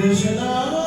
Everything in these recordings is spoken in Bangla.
Krishna.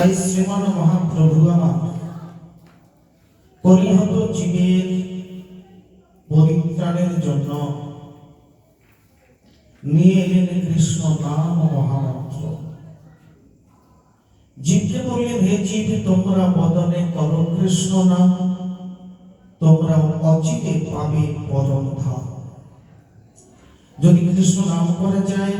তাই শ্রীমান মহাপ্রভু আমার পরিহত জীবের পরিত্রাণের জন্য নিয়ে এলেন কৃষ্ণ নাম মহামন্ত্র। জীবকে বললেন হে জীব, তোমরা বদনে কর কৃষ্ণ নাম, তোমরা অচিতে পাবে পরম ধাম। যদি কৃষ্ণ নাম করে যায়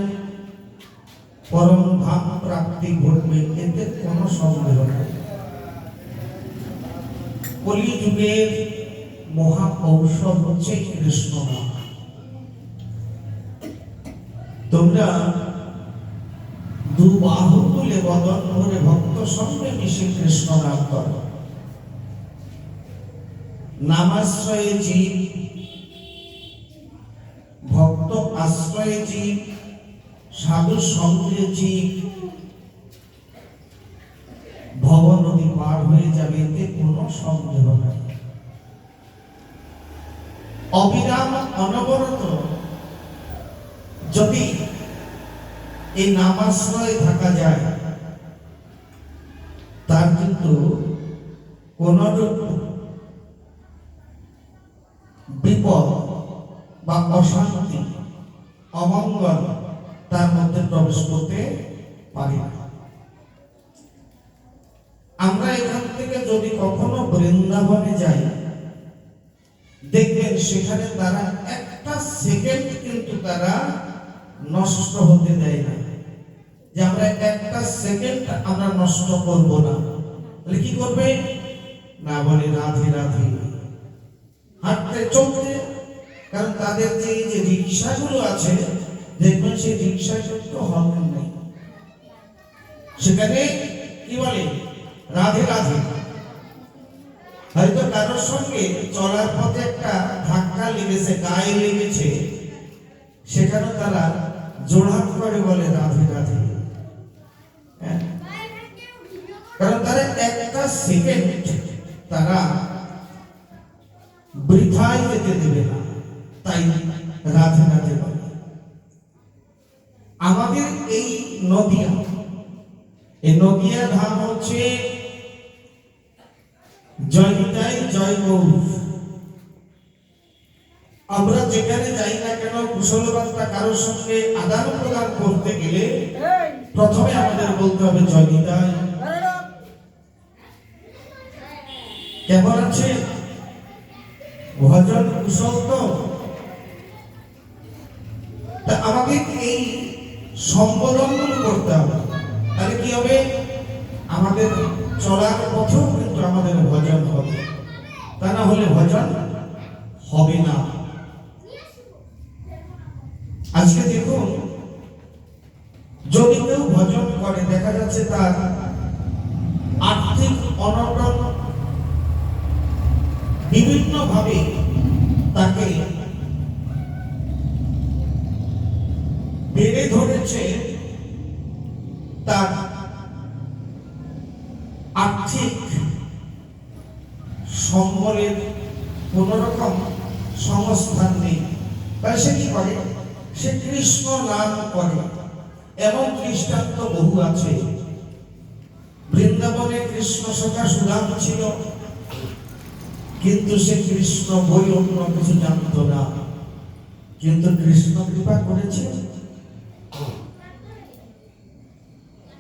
পরম ভাব প্রাপ্তি ঘটবে, এতে কোনো সন্দেহ নেই। কলি যুগের মহা হচ্ছে কৃষ্ণ তোমরা দু বাহু তুলে বদন ভরে ভক্ত সঙ্গে মিশে কৃষ্ণ নাম করো। নামাশ্রয়ে জীব, ভক্ত আশ্রয়ে জীব সাধু সঙ্গে জীব ভব নদী পার হয়ে যাবে, এতে কোনো সন্দেহ নাই। অবিরাম অনবরত যদি এই নামাশ্রয়ে থাকা যায়, তার কিন্তু কোন বিপদ বা অশান্তি, অমঙ্গল তার মধ্যে প্রবেশ করতে পারি আমরা এখান থেকে যদি কখনো বৃন্দাবনে যাই, দেখবেন সেখানে তারা একটা সেকেন্ড কিন্তু তারা নষ্ট হতে দেয় না। যে আমরা একটা সেকেন্ড আমরা নষ্ট করব না। তাহলে কি করবে? না বলে রাধে রাধে। হাঁটতে, চলতে। কারণ তাদের যে রিক্সাগুলো আছে দেখবেন সেই রিক্সা কিন্তু হর্ন নেই। সেখানে কি বলে? রাধে রাধে। হয়তো কারোর সঙ্গে চলার পথে একটা ধাক্কা লেগেছে, গায়ে লেগেছে সেখানে তারা জোড়াত করে বলে রাধে রাধে। হ্যাঁ? কারণ তারা একটা সেকেন্ড তারা বৃথায় যেতে দেবে না। তাই রাধে রাধে বলে। আমাদের এই নদিয়া। এই নদিয়া ধাম হচ্ছে জয়িতাই জয় গৌর আমরা যেখানে যাই না কেন কুশল বার্তা কারোর সঙ্গে আদান প্রদান করতে গেলে প্রথমে আমাদের বলতে হবে জয়িতাই কেমন আছে? ভজন কুশল তো আমাদের এই সম্বোধনগুলো করতে হবে। তাহলে কি হবে? আমাদের চলার পথেও কিন্তু আমাদের ভজন হবে। তা না হলে ভজন হবে না। আজকে দেখুন, যদি কেউ ভজন করে, দেখা যাচ্ছে তার আর্থিক অনটন বিভিন্ন ভাবে তাকে বেড়ে ধরেছে তার আর্থিক সম্বলের কোন রকম সংস্থান নেই। তাহলে সে কি করে? সে কৃষ্ণ নাম করে। এমন খ্রিস্টান্ত বহু আছে। বৃন্দাবনে কৃষ্ণ সখা সুদাম ছিল। কিন্তু সে কৃষ্ণ বই অন্য কিছু জানত না। কিন্তু কৃষ্ণ কৃপা করেছে।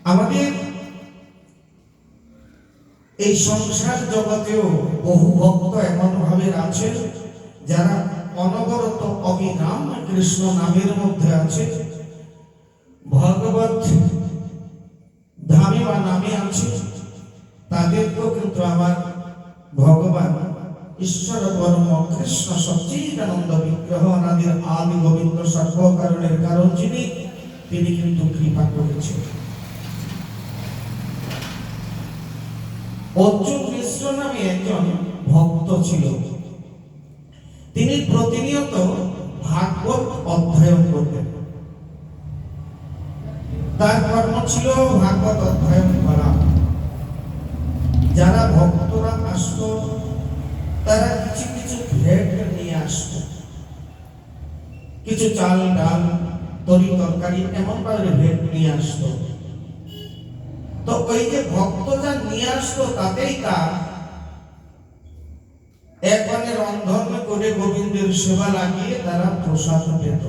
আমাদের এই সংসার জগতেও বহু ভক্ত এমন ভাবে আছেন যারা অনবরত অবিরাম কৃষ্ণ নামের মধ্যে আছে। ভগবত ধামে নামছে তাদেরকেও কিন্তু আমার ভগবান ঈশ্বর, পরম, কৃষ্ণ, সচ্চিদানন্দ, বিগ্রহ আদি, গোবিন্দ, সর্বকারণের কারণ যিনি, তিনি কিন্তু কৃপা করেছেন। অর্জুন মিশ্র নামে একজন ভক্ত ছিল। তিনি প্রতিনিয়ত ভাগবত অধ্যয়ন করতেন। তার কর্ম ছিল ভাগবত অধ্যয়ন করা। যারা ভক্তরা আসতো, তারা কিছু কিছু ভেট নিয়ে আসতো। কিছু চাল, ডাল, তরি, তরকারি, এমন ভাবে ভেট নিয়ে আসতো। তো ওই যে ভক্ত যা নিয়ে আসতো তাতেই তার একবারে রন্ধন করে গোবিন্দের সেবা লাগিয়ে তারা প্রসাদ পেত।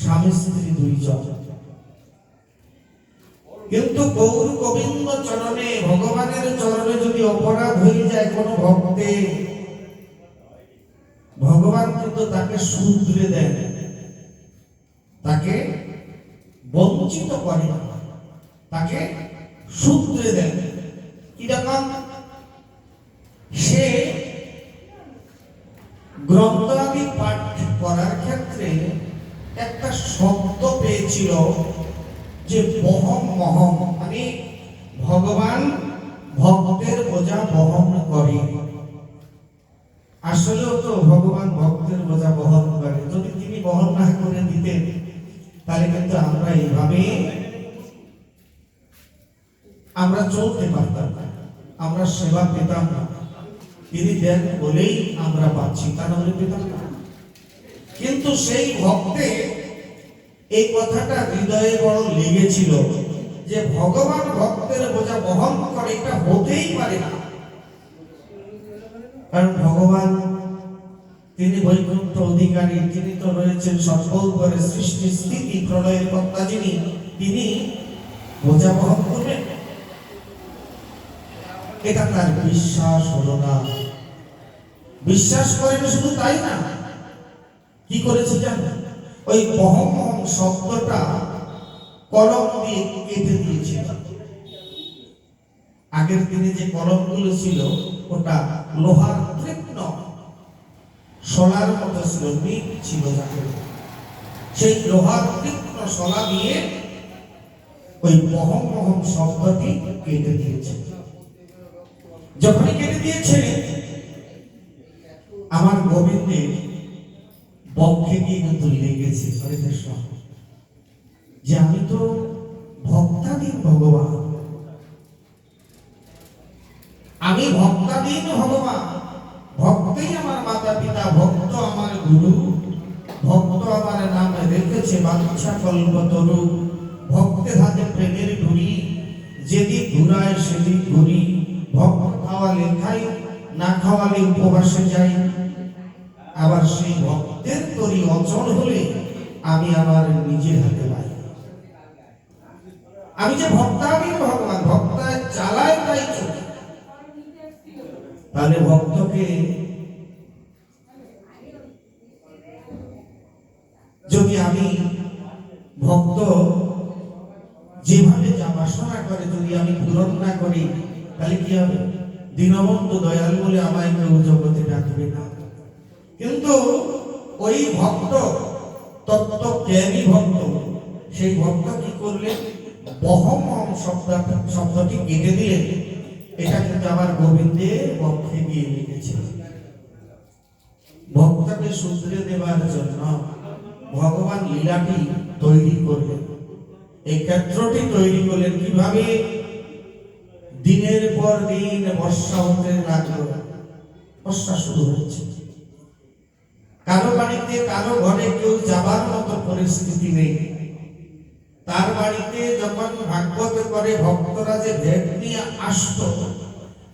স্বামী স্ত্রী দুইজন। কিন্তু গৌর গোবিন্দ চরণে, ভগবানের চরণে যদি অপরাধ হয়ে যায় কোনো ভক্তে, ভগবান কিন্তু তাকে শুধরে দেয়। তাকে বঞ্চিত করে না। তাকে শুধরে দেন। কীরকম সে গ্রন্থাদি পাঠ করার ক্ষেত্রে একটা শব্দ পেয়েছিল যে বহম মহম মানে ভগবান ভক্তের বোঝা বহন করে। আসলেও তো ভগবান ভক্তের বোঝা বহন করে। যদি তিনি বহন না করে দিতেন, তাহলে কিন্তু আমরা এইভাবে আমরা চলতে পারতাম না। আমরা সেবা পেতাম না। তিনি দেন বলেই আমরা পাচ্ছি, তা নাহলে পেতাম না। কিন্তু সেই ভক্তে এই কথাটা হৃদয়ে বড় লেগেছিল যে ভগবান ভক্তের বোঝা বহন করে, এটা হতেই পারে না। কারণ ভগবান, তিনি বৈকুণ্ঠ অধিকারী, তিনি তো রয়েছেন সকল করে সৃষ্টি, স্থিতি, প্রলয়ের কর্তা যিনি, তিনি বোঝা বহন করবেন। এটা তার বিশ্বাস হলো না। বিশ্বাস করেন শুধু তাই না, কি করেছে জানেন ওই বহম শব্দটা কলম দিয়ে কেটে দিয়েছিল। আগের দিনে যে কলমগুলো ছিল, ওটা লোহার তীক্ষ্ণ শলার মতো ছিল মিট ছিল যাকে। সেই লোহার তীক্ষ্ণ শলা দিয়ে ওই বহম বহম শব্দটি কেটে দিয়েছে। যখনই কেটে দিয়েছে আমার গোবিন্দের বক্ষে গিয়ে কিন্তু লেগেছে হরে যে আমি তো ভক্তাধীন ভগবান। আমি ভক্তাধীন ভগবান। ভক্তই আমার মাতা পিতা ভক্ত আমার গুরু, ভক্ত আমার নামে রেখেছে বাচ্চা কল্প তরু ভক্তের হাতে প্রেমের ঘুরি যেদিক ঘুরায় সেদিক ঘুরি। ভক্ত খাওয়ালে খাই, না খাওয়ালে উপবাসে যাই। আবার সেই ভক্তের তরি অচল হলে আমি আমার নিজের হাতে পাই। আমি যে ভক্তাধীন ভগবান, ভক্তা চালায় তাই চলি। তাহলে ভক্তকে যদি আমি ভক্ত যেভাবে যা বাসনা করে, যদি আমি পূরণ না করি, তাহলে কি হবে? দীনবন্ধু দয়াল বলে আমায় কেউ জগতে ডাকবে না। কিন্তু ওই ভক্ত, তত্ত্ব জ্ঞানী ভক্ত, সেই ভক্ত কি করলেন বহম শব্দ শব্দটি কেটে দিলেন এটা কিন্তু আমার গোবিন্দের পক্ষে গিয়ে লিখেছে। ভক্তকে শুধরে দেওয়ার জন্য ভগবান লীলাটি তৈরি করলেন। এই ক্ষেত্রটি তৈরি করলেন কীভাবে? দিনের পর দিন বর্ষা হতে লাগল। বর্ষা শুরু হচ্ছে কারও বাড়িতে কারও ঘরে কেউ যাবার মতো পরিস্থিতি নেই। তার বাড়িতে যখন ভাগবত করে ভক্তরা যে ভেট নিয়ে আসতো,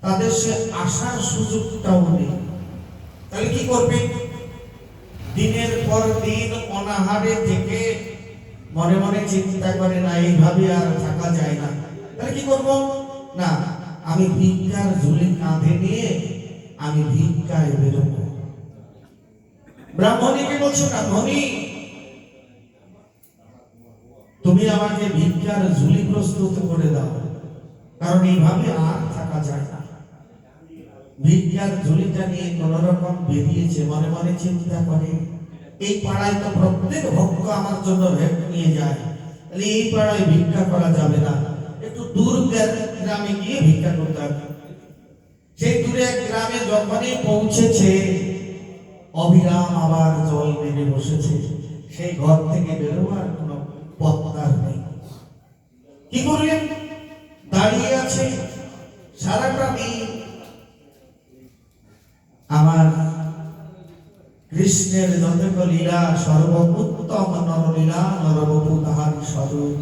তাদের সে আসার সুযোগটাও নেই। তাহলে কি করবে? দিনের পর দিন অনাহারে থেকে মনে মনে চিন্তা করে না, এইভাবে আর থাকা যায় না। তাহলে কি করব? না, আমি ভিক্ষার ঝুলি কাঁধে নিয়ে আমি ভিক্ষায় বেরোবো। ব্রাহ্মণীকে বলছো ব্রাহ্মণী তুমি আমাকে ভিক্ষার ঝুলি প্রস্তুত করে দাও, কারণ এইভাবে আর থাকা যায় না। ভিক্ষার ঝুলিটা নিয়ে কোন রকম বেরিয়েছে, মনে মনে চিন্তা করে, এই পাড়ায় তো প্রত্যেক ভক্ত আমার জন্য ভেট নিয়ে যায় এই পাড়ায় ভিক্ষা করা যাবে না। একটু দূর গ্রামে গিয়ে ভিক্ষা করতে হবে। সেই দূরে গ্রামে যখনই পৌঁছেছে, অবিরাম আবার জল নেমে বসেছে। সেই ঘর থেকে বেরোবার কোনো পত্তার নেই। কি করলেন? দাঁড়িয়ে আছে সারাটা দিন। আমার কৃষ্ণের যতক লীলা সর্বোত্তম নরলীলা, নরবপু তাহার স্বরূপ।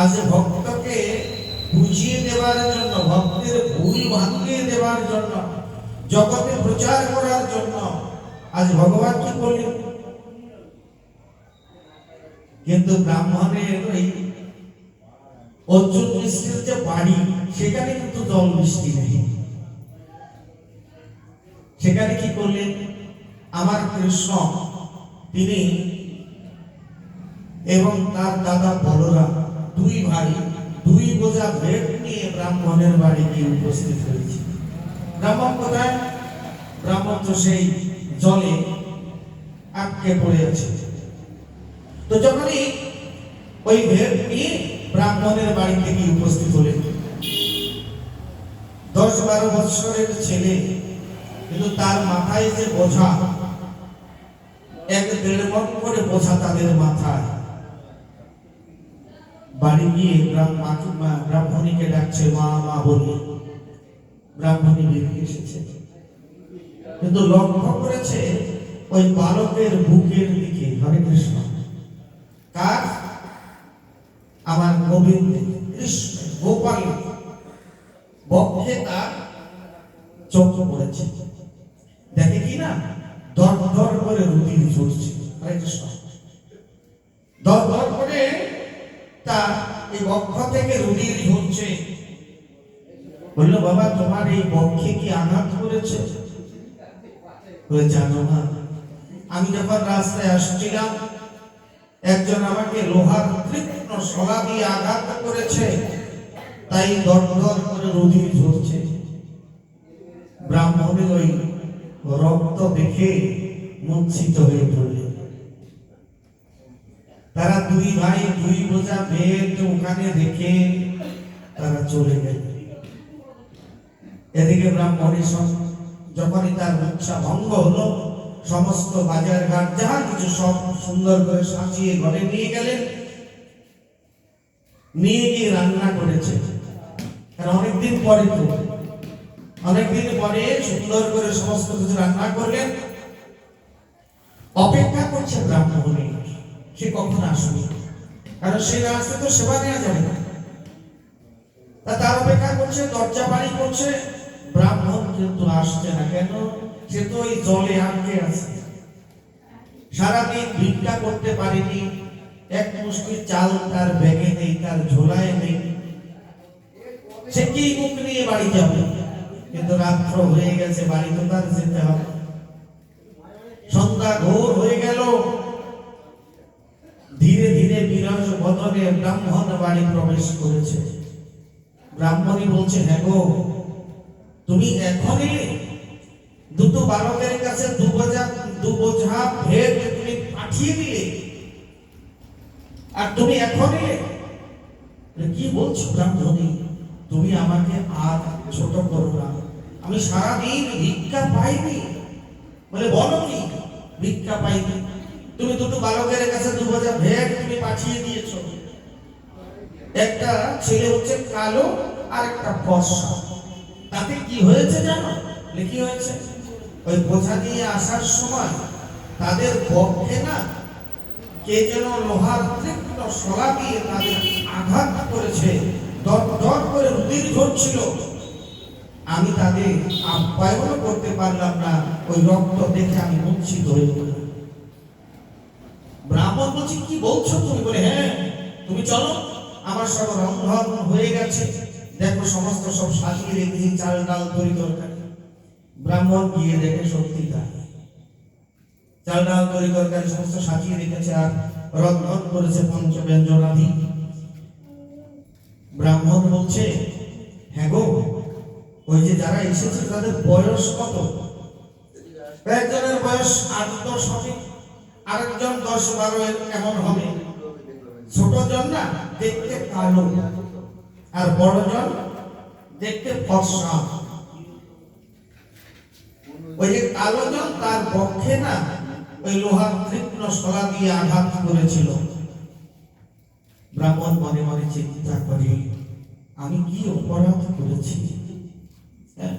আজ ভক্তকে বুঝিয়ে দেওয়ার জন্য, ভক্তের ভুল ভাঙিয়ে দেওয়ার জন্য, জগতে প্রচার করার জন্য আজ ভগবান কি করলেন? কিন্তু ব্রাহ্মণের ওই অর্জুন মিশ্রের যে বাড়ি, সেখানে কিন্তু জল মিষ্টি নেই। সেখানে কি করলেন? আমার কৃষ্ণ, তিনি এবং তার দাদা বলরাম দুই ভাই, দুই বোঝা ভেট নিয়ে ব্রাহ্মণের বাড়ি গিয়ে উপস্থিত হয়েছে। ব্রাহ্মণ কোথায়? ব্রাহ্মণ তো সেই জলে আটকে পড়ে আছে। তো যখনই ওই ভেট নিয়ে ব্রাহ্মণের বাড়িতে গিয়ে উপস্থিত হলেন, দশ বারো বৎসরের ছেলে, কিন্তু তার মাথায় যে বোঝা, এক দেড় মন করে বোঝা তাদের মাথায়। বাড়ি গিয়ে ব্রাহ্মণীকে ডাকছে, মা মা বলে ব্রাহ্মণী বেরিয়ে এসেছে। কিন্তু লক্ষ্য করেছে ওই বালকের বুকের দিকে, হরে কৃষ্ণ। কার? আমার গোবিন্দ কৃষ্ণ, গোপাল। বক্ষে তার চোখ পড়েছে। দেখে কি না? দর দর করে রুটির ঝরছে, হরে কৃষ্ণ। দর দর করে তার এই বক্ষ থেকে রুটির ঝরছে বলল, বাবা, তোমার এই বক্ষে কি আঘাত করেছে? বলে, জানো না আমি যখন রাস্তায় আসছিলাম, একজন আমাকে লোহার তীক্ষ্ণ দিয়ে আঘাত করেছে, তাই দর দর করে রুধির ঝরছে ব্রাহ্মণের ওই রক্ত দেখে মূর্ছিত হয়ে পড়লেন তারা দুই ভাই, দুই বোঝা বেদ ওখানে রেখে তারা চলে গেল। এদিকে ব্রাহ্মণের যখনই তার ইচ্ছা ভঙ্গ হলো, সমস্ত বাজার ঘাট যাহা কিছু সব সুন্দর করে সাজিয়ে ঘরে নিয়ে গেলেন। নিয়ে গিয়ে রান্না করেছে। অনেকদিন পরে তো, অনেকদিন পরে সুন্দর করে সমস্ত কিছু রান্না করলেন। অপেক্ষা করছে ব্রাহ্মণী। সে কখন আসবে কারণ সে না তো সেবা নেওয়া যাবে না। তা তার অপেক্ষা করছে, দরজা বাড়ি করছে। ব্রাহ্মণ কিন্তু আসছে না কেন? সে তো ওই জলে আটকে আছে। সারাদিন ভিক্ষা করতে পারেনি। এক মুষ্টি চাল তার ব্যাগে নেই, তার ঝোলায় নেই। সে কি মুখ নিয়ে বাড়ি যাবে? কিন্তু রাত্র হয়ে গেছে, বাড়ি তো তার যেতে হবে। সন্ধ্যা ঘোর হয়ে গেল। ধীরে ধীরে বিরাজ বদনে ব্রাহ্মণ বাড়ি প্রবেশ করেছে। ব্রাহ্মণী বলছে হ্যাঁ গো, তুমি এখনই দুটো বালকের কাছে দু বোঝা দু বোঝা ভেদ তুমি পাঠিয়ে দিলে। আর তুমি এখন কি বলছো ব্রাহ্মণী? তুমি আমাকে আর ছোট করো না। আমি সারাদিন ভিক্ষা পাইনি। বলে, বলো কি? ভিক্ষা পাইনি? তুমি দুটো বালকের কাছে দু বোঝা ভেদ তুমি পাঠিয়ে দিয়েছ। একটা ছেলে হচ্ছে কালো আর একটা ফর্সা। তাতে কি হয়েছে জানো? কি হয়েছে? ওই বোঝা দিয়ে আসার সময় তাদের পক্ষে না কে যেন লোহার তীক্ষ্ণ শলা দিয়ে তাদের আঘাত করেছে দর দর করে রুদির ঝরছিল আমি তাদের আপ্যায়নও করতে পারলাম না, ওই রক্ত দেখে আমি মূর্ছিত হয়ে ব্রাহ্মণ বলছি, কি বলছো তুমি? বলে হ্যাঁ তুমি চলো, আমার সব রন্ধন হয়ে গেছে। দেখো, সমস্ত সব সাজিয়ে রেখেছি, চাল ডাল, তরি তরকারি। ব্রাহ্মণ গিয়ে দেখে সত্যি তাই। চাল ডাল, তরি তরকারি সমস্ত সাজিয়ে রেখেছে আর রন্ধন করেছে পঞ্চব্যঞ্জনাদি। ব্রাহ্মণ বলছে হ্যাঁ গো, ওই যে যারা এসেছে, তাদের বয়স কত? একজনের বয়স আট দশ হবে। আরেকজন দশ বারো এমন হবে। ছোট জন না, দেখতে কালো। আর বড় জন, দেখতে ফর্সা। ওই যে কালো জন তার পক্ষে না, ওই লোহার তীক্ষ্ণ শলা দিয়ে আঘাত করেছিল। ব্রাহ্মণ মনে মনে চিন্তা করে, আমি কি অপরাধ করেছি? হ্যাঁ?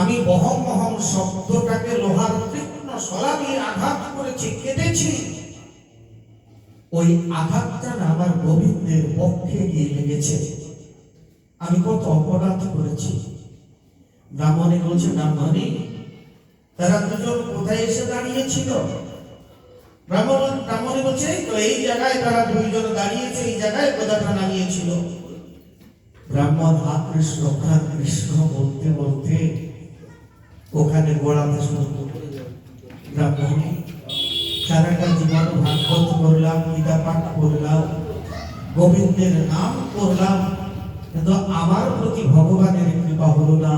আমি বহম বহম শব্দটাকে লোহার তীক্ষ্ণ দিয়ে আঘাত করেছি কেটেছি ওই আঘাতটা আমার গোবিন্দের পক্ষে গিয়ে লেগেছে। আমি কত অপরাধ করেছি। ব্রাহ্মণী বলছে, ব্রাহ্মণী, তারা দুজন কোথায় এসে দাঁড়িয়েছিল? ব্রাহ্মণ, ব্রাহ্মণী বলছে তো এই জায়গায় তারা দুইজন দাঁড়িয়েছে, এই জায়গায় কোথাটা নামিয়েছিল। ব্রাহ্মণ, হা কৃষ্ণ হা কৃষ্ণ, বলতে বলতে ওখানে গোড়াতে শুরু ব্রাহ্মণী সারাটা জীবন ভাগবত করলাম গীতা পাঠ করলাম, গোবিন্দের নাম করলাম, কিন্তু আমার প্রতি ভগবানের কৃপা হলো না।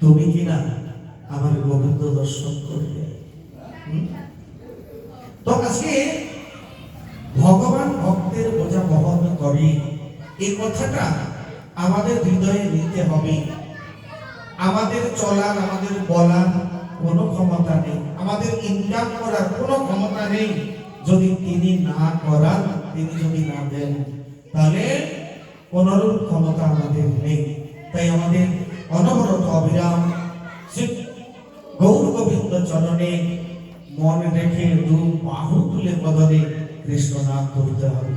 তুমি কি না আমার গোবিন্দ দর্শন করবে তো আজকে ভগবান ভক্তের বোঝা বহন করে। এই কথাটা আমাদের হৃদয়ে নিতে হবে। আমাদের চলার, আমাদের বলার কোনো ক্ষমতা নেই। আমাদের ইনকাম করার কোনো ক্ষমতা নেই। যদি তিনি না করান, তিনি যদি না দেন, তাহলে কোনরূপ ক্ষমতা আমাদের নেই। তাই আমাদের অনবরত অবিরাম গৌর গোবিন্দ চরণে মন রেখে দু বাহু তুলে বদলে কৃষ্ণ নাম করতে হবে।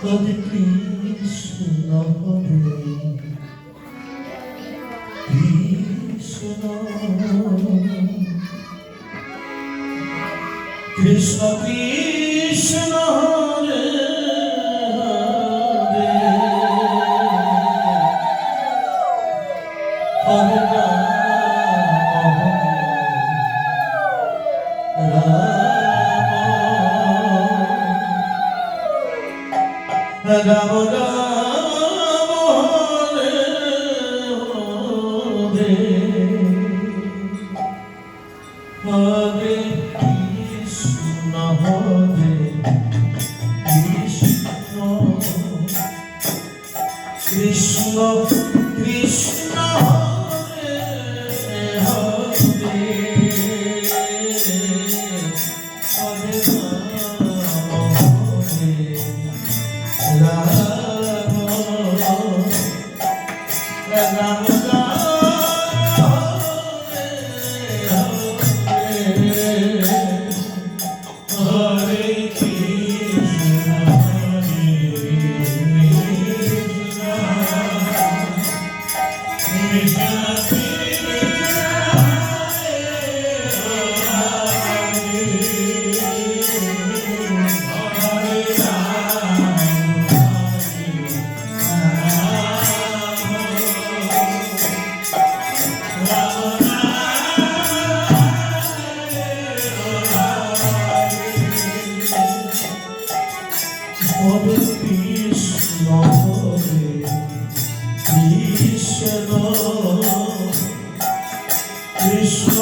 তবে কৃষ্ণ কৃষ্ণ কৃষ্ণ কৃষ্ণ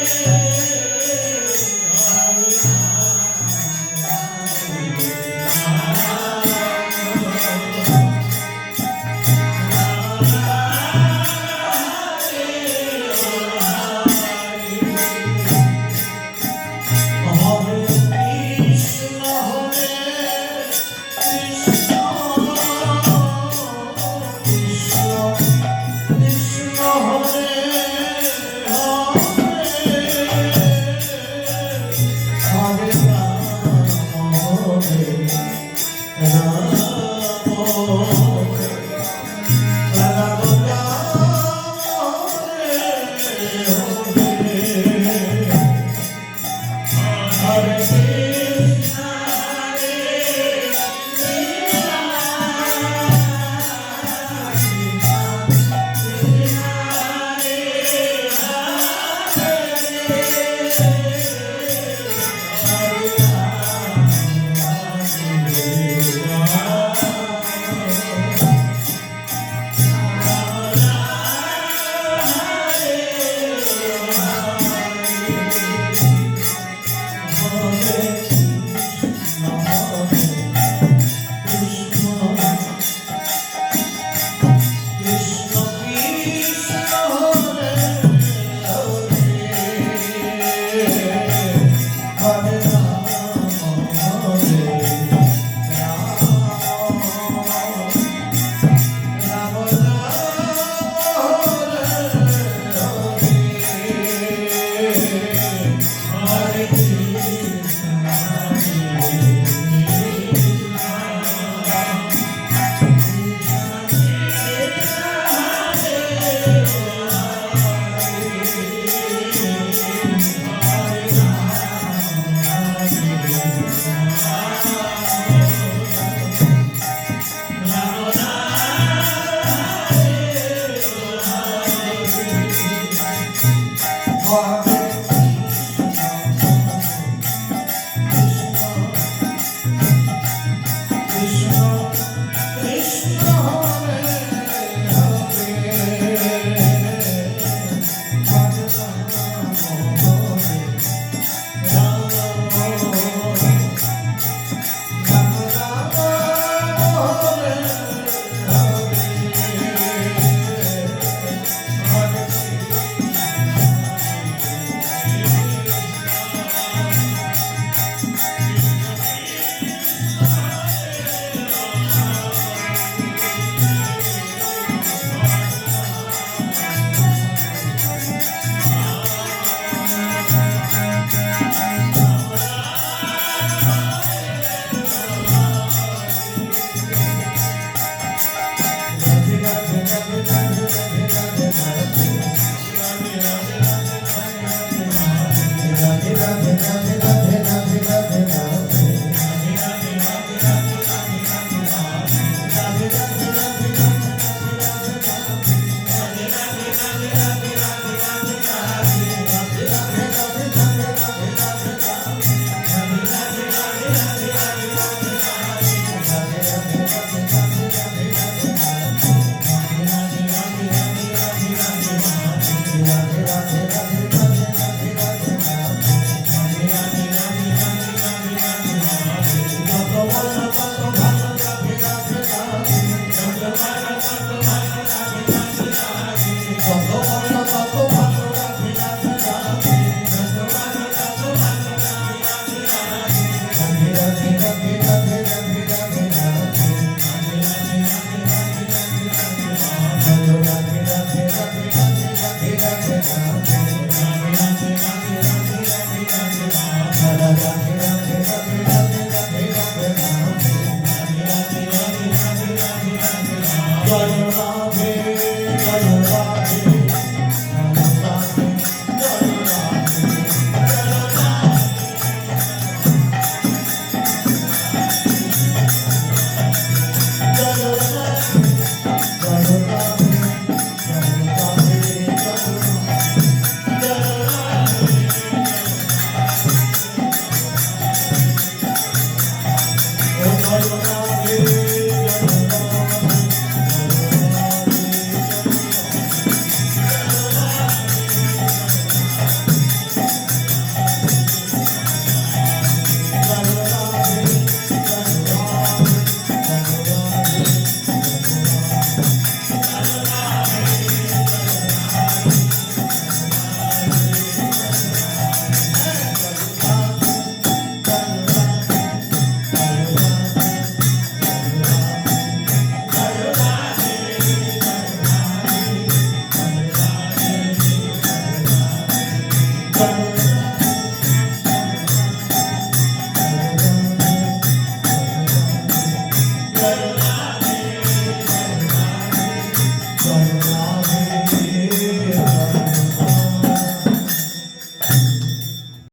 Yeah.